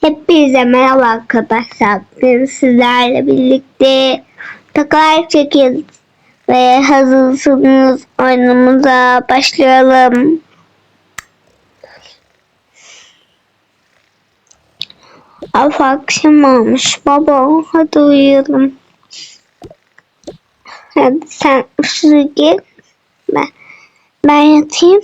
Hepinize merhaba arkadaşlar. Bugün sizlerle birlikte takar çekiyoruz. Ve hazırsınız oyunumuza başlayalım. Af akşam olmuş baba. Hadi uyuyalım. Hadi sen ışığı gir. Ben, ben yatayım.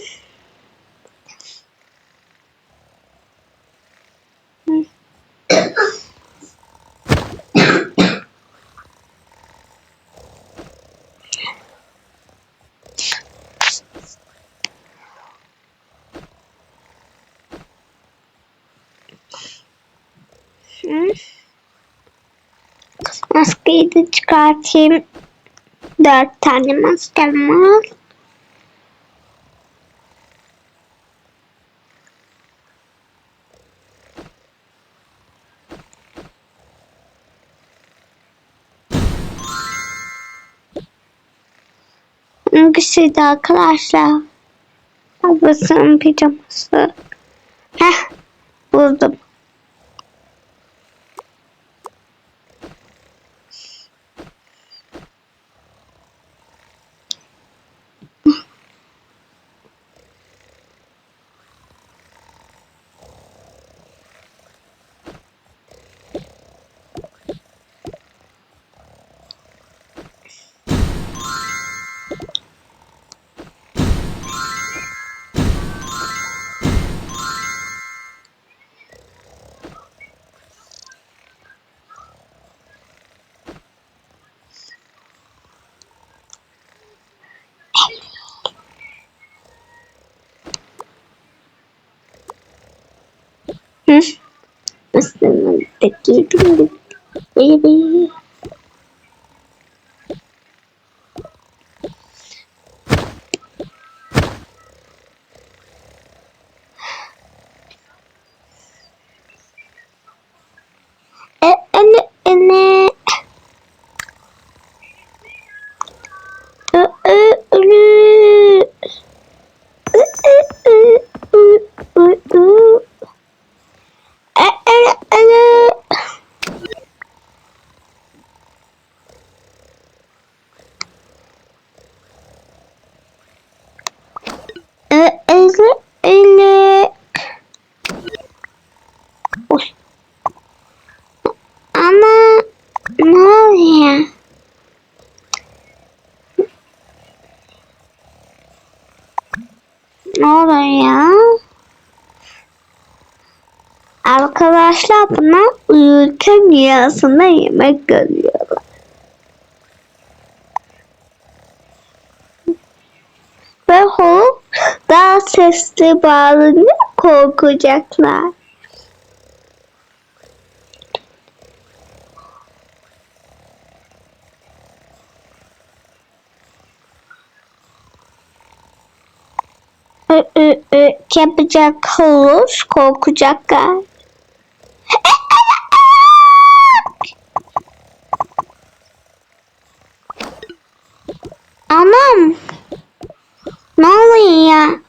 Maskeyi de çıkartayım. Dört tane maskem var. Hangisiydi arkadaşlar? Babasının pijaması. Hı? Isınmadaki baby. E, Ne oluyor ya? Arkadaşlar buna uyurken rüyasında yemek görüyorlar. Ve hop daha sesli bağırınca korkacaklar. Yapacak havuz korkacaklar. Anam. Ne oluyor ya?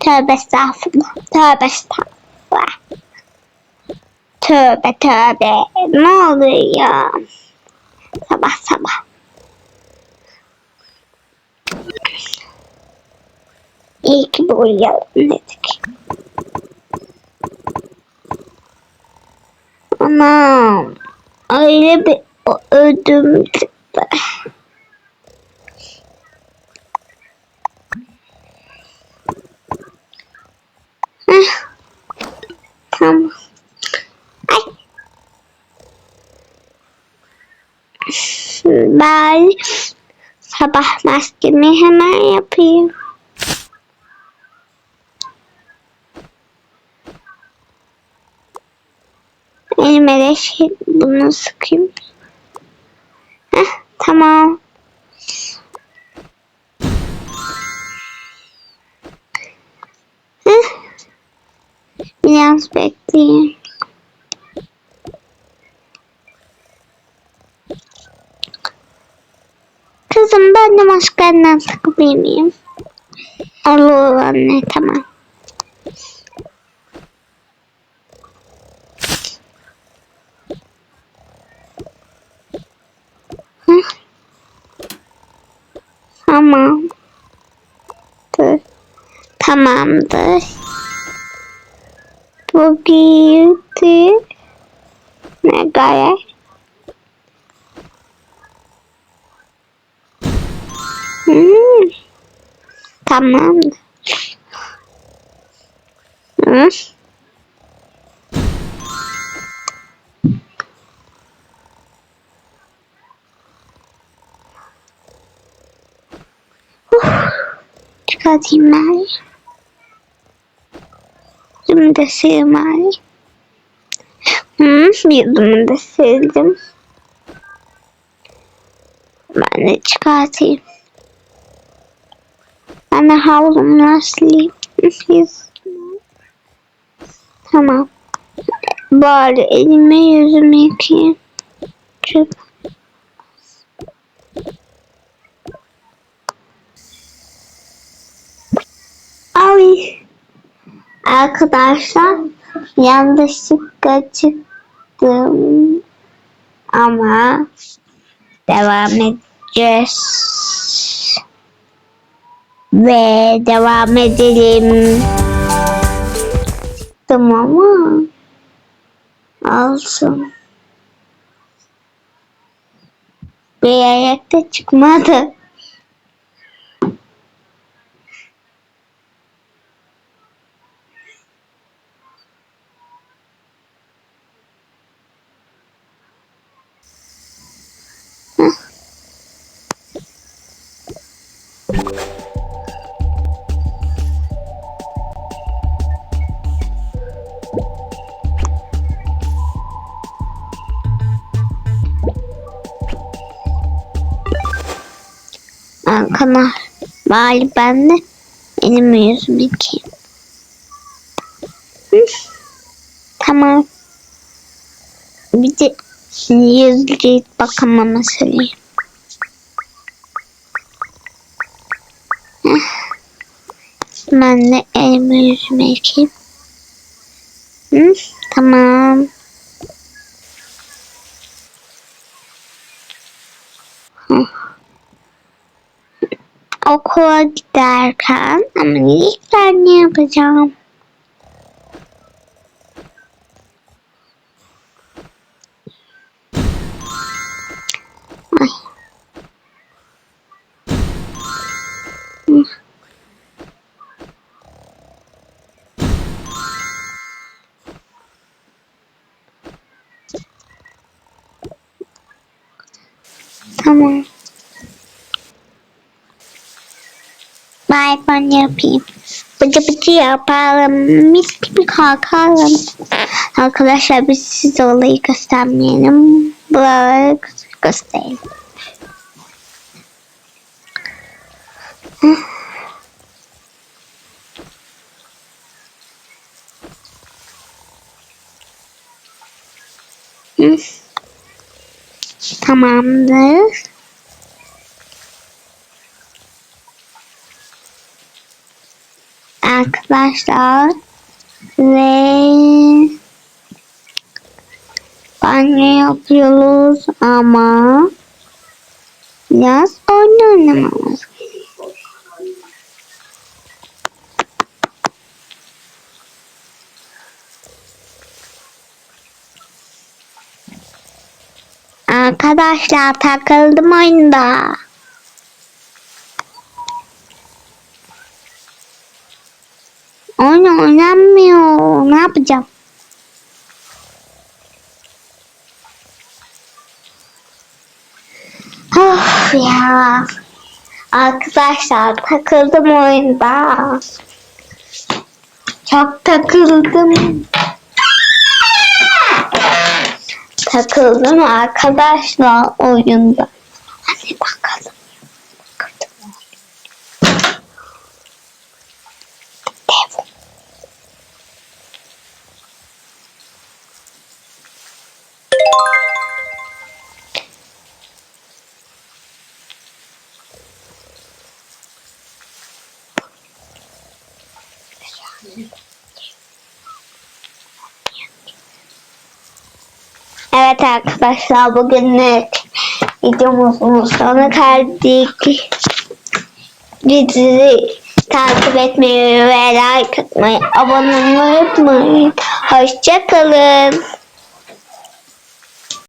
Tövbe estağfurullah. Tövbe estağfurullah. Tövbe tövbe. Ne oluyor? Sabah sabah. Ki bir uyuyalım dedik. Anam. Öyle bir ödüm çıktı. Heh. Tamam. Ay. Ben sabah maskemi hemen yapayım. Elime de şey, bunu sıkayım. Heh, tamam. Heh. Biraz bekleyin. Kızım ben de maskarından miyim? Olur anne tamam. Tamam. Dur. Tamamdır. Bu gitti. Ne gayet. Hmm. Tamamdır. Hı? Çıkartayım ben. Yüzümü de sileyim bari. Hı, yüzümü de sildim. Ben de çıkartayım. Ben de havlumla sileyim. Tamam. Bari elimi yüzümü yıkayayım. Çünkü Ay. Arkadaşlar yanlışlıkla çıktım. Ama devam edeceğiz. Ve devam edelim. Çıktım ama olsun. Bir ayakta çıkmadı. Arkadaşlar bari ben de elimi yüzümü yıkayayım. Tamam. Bir de yüzlü bakamama söyleyeyim. Ben de elimi yüzümü yıkayayım. Hı, tamam. Hı. Okula giderken ama ne yapacağım? Tamam. Bay ben yapayım. Bıcı bıcı yapalım. Mis gibi kalkalım. Arkadaşlar biz size olayı göstermeyelim. Buraları gösterelim. Hı. Tamamdır. Arkadaşlar ve banyo yapıyoruz ama biraz oyun oynamamız Arkadaşlar takıldım oyunda. Oyun oynanmıyor. Ne yapacağım? Of ya. Arkadaşlar takıldım oyunda. Çok takıldım. Takıldım arkadaşlar oyunda. Hadi bakalım. Evet arkadaşlar bugünlük videomuzun sonuna geldik. Bizi takip etmeyi ve like atmayı, abone olmayı unutmayın. Hoşçakalın.